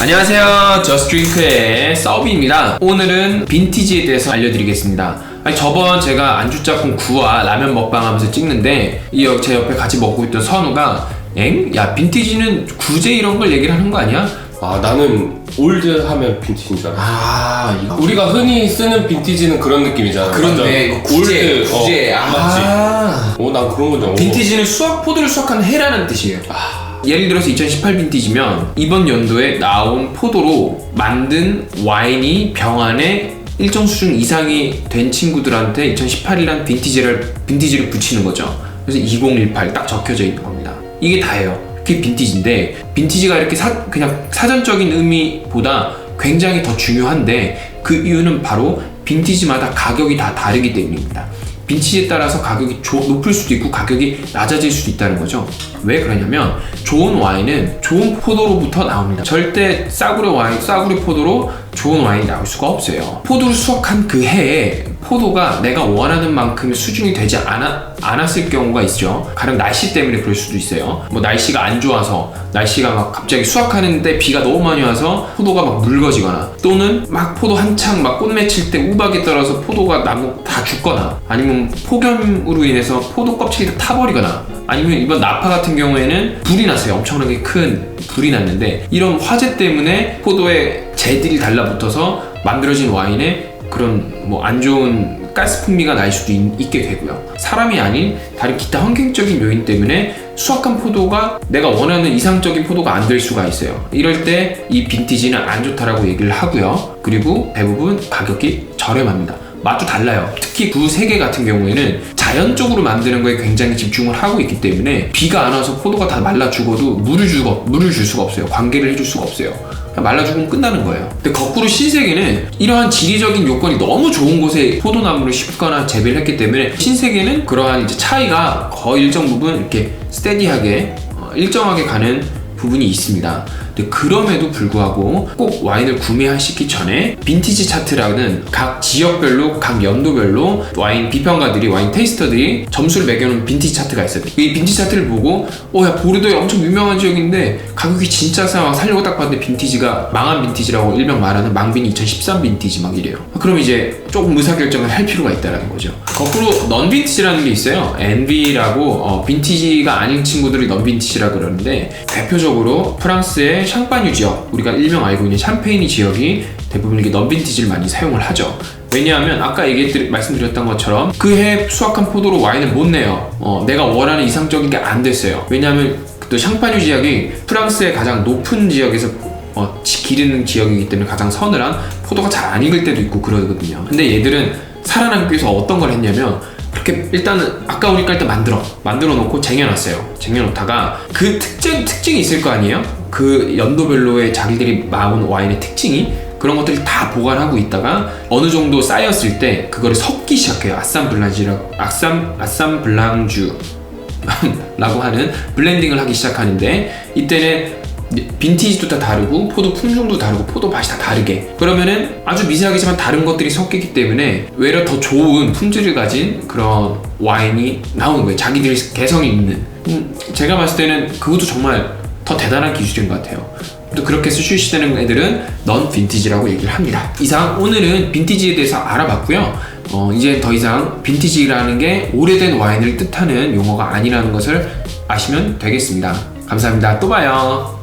안녕하세요. 저스트링크의 서비입니다. 오늘은 빈티지에 대해서 알려드리겠습니다. 아니, 저번 제가 안주 짝꿍 9와 라면 먹방 하면서 찍는데 이제 옆에 같이 먹고 있던 선우가 엥? 야 빈티지는 구제 이런 걸 얘기를 하는 거 아니야? 아 나는 올드 하면 빈티지인 줄 알았어 아 이거 우리가 흔히 쓰는 빈티지는 그런 느낌이잖아 그런데 맞아. 구제 올드, 어, 구제 아 맞지 어, 난 그런 거죠 빈티지는 수확 포도를 수확하는 해라는 뜻이에요. 예를 들어서 2018 빈티지면 이번 연도에 나온 포도로 만든 와인이 병 안에 일정 수준 이상이 된 친구들한테 2018이라는 빈티지를 빈티지를 붙이는 거죠. 그래서 2018 딱 적혀져 있는 겁니다. 이게 다예요. 그게 빈티지인데 빈티지가 이렇게 사, 그냥 사전적인 의미보다 굉장히 더 중요한데 그 이유는 바로 빈티지마다 가격이 다 다르기 때문입니다. 빈티지에 따라서 가격이 조- 높을 수도 있고 가격이 낮아질 수도 있다는 거죠. 왜 그러냐면 좋은 와인은 좋은 포도로부터 나옵니다. 절대 싸구려 와인, 싸구려 포도로 좋은 와인이 나올 수가 없어요. 포도를 수확한 그 해에 포도가 내가 원하는 만큼 수준이 되지 않아, 않았을 경우가 있죠. 가령 날씨 때문에 그럴 수도 있어요. 뭐 날씨가 안 좋아서 날씨가 막 갑자기 수확하는데 비가 너무 많이 와서 포도가 막 묽어지거나 또는 막 포도 한창 막 꽃 맺힐 때 우박이 떨어서 포도가 나무 다 죽거나 아니면 폭염으로 인해서 포도 껍질이 다 타버리거나 아니면 이번 나파 같은 경우에는 불이 났어요. 엄청나게 큰 불이 났는데 이런 화재 때문에 포도에 재들이 달라붙어서 만들어진 와인에 그런 뭐 안 좋은 가스 풍미가 날 수도 있, 게 되고요. 사람이 아닌 다른 기타 환경적인 요인 때문에 수확한 포도가 내가 원하는 이상적인 포도가 안 될 수가 있어요. 이럴 때 이 빈티지는 안 좋다라고 얘기를 하고요. 그리고 대부분 가격이 저렴합니다. 맛도 달라요. 특히 두 세 개 같은 경우에는 자연적으로 만드는 거에 굉장히 집중을 하고 있기 때문에 비가 안 와서 포도가 다 말라 죽어도 물을 주고 물을 줄 수가 없어요. 관계를 해줄 수가 없어요. 말라 죽으면 끝나는 거예요. 근데 거꾸로 신세계는 이러한 지리적인 요건이 너무 좋은 곳에 포도나무를 심거나 재배를 했기 때문에 신세계는 그러한 이제 차이가 거의 일정 부분 이렇게 스테디하게 어, 일정하게 가는 부분이 있습니다. 근데 그럼에도 불구하고 꼭 와인을 구매하시기 전에 빈티지 차트라는 각 지역별로 각 연도별로 와인 비평가들이 와인 테이스터들이 점수를 매겨놓은 빈티지 차트가 있어요. 이 빈티지 차트를 보고 어야 보르도에 엄청 유명한 지역인데 가격이 진짜 싸 살려고 딱 봤는데 빈티지가 망한 빈티지라고 일명 말하는 망빈 2013 빈티지 막 이래요. 그럼 이제 조금 의사결정을 할 필요가 있다는 거죠. 거꾸로 넌 빈티지라는 게 있어요. NB라고 어, 빈티지가 아닌 친구들이 넌 빈티지라 그러는데 대표적으로 프랑스의 샹파뉴 지역 우리가 일명 알고 있는 샴페이니 지역이 대부분 이게 넌 빈티지를 많이 사용을 하죠. 왜냐하면 아까 얘기했 말씀드렸던 것처럼 그 해 수확한 포도로 와인을 못 내요. 어, 내가 원하는 이상적인 게 안 됐어요. 왜냐하면 또 샹파뉴 지역이 프랑스의 가장 높은 지역에서 어, 지- 기르는 지역이기 때문에 가장 서늘한 포도가 잘 안 익을 때도 있고 그러거든요. 근데 얘들은 살아남기 위해서 어떤 걸 했냐면 그렇게 일단은 아까우니까 일단 만들어 만들어 놓고 쟁여놨어요. 쟁여놓다가 그 특정 특징이 있을 거 아니에요? 그 연도별로의 자기들이 마은 와인의 특징이 그런 것들을 다 보관하고 있다가 어느 정도 쌓였을 때 그거를 섞기 시작해요. 아쌈 블랑주라고 아쌈 아쌈 블랑주 라고 하는 블렌딩을 하기 시작하는데 이때는 빈티지도 다 다르고 포도 품종도 다르고 포도 맛이 다 다르게. 그러면은 아주 미세하겠지만 다른 것들이 섞이기 때문에 외려 더 좋은 품질을 가진 그런 와인이 나오는 거예요. 자기들의 개성이 있는. 음, 제가 봤을 때는 그것도 정말 더 대단한 기술인 것 같아요. 또 그렇게 해서 출시되는 애들은 넌 빈티지라고 얘기를 합니다. 이상 오늘은 빈티지에 대해서 알아봤고요. 어, 이제 더 이상 빈티지라는 게 오래된 와인을 뜻하는 용어가 아니라는 것을 아시면 되겠습니다. 감사합니다. 또 봐요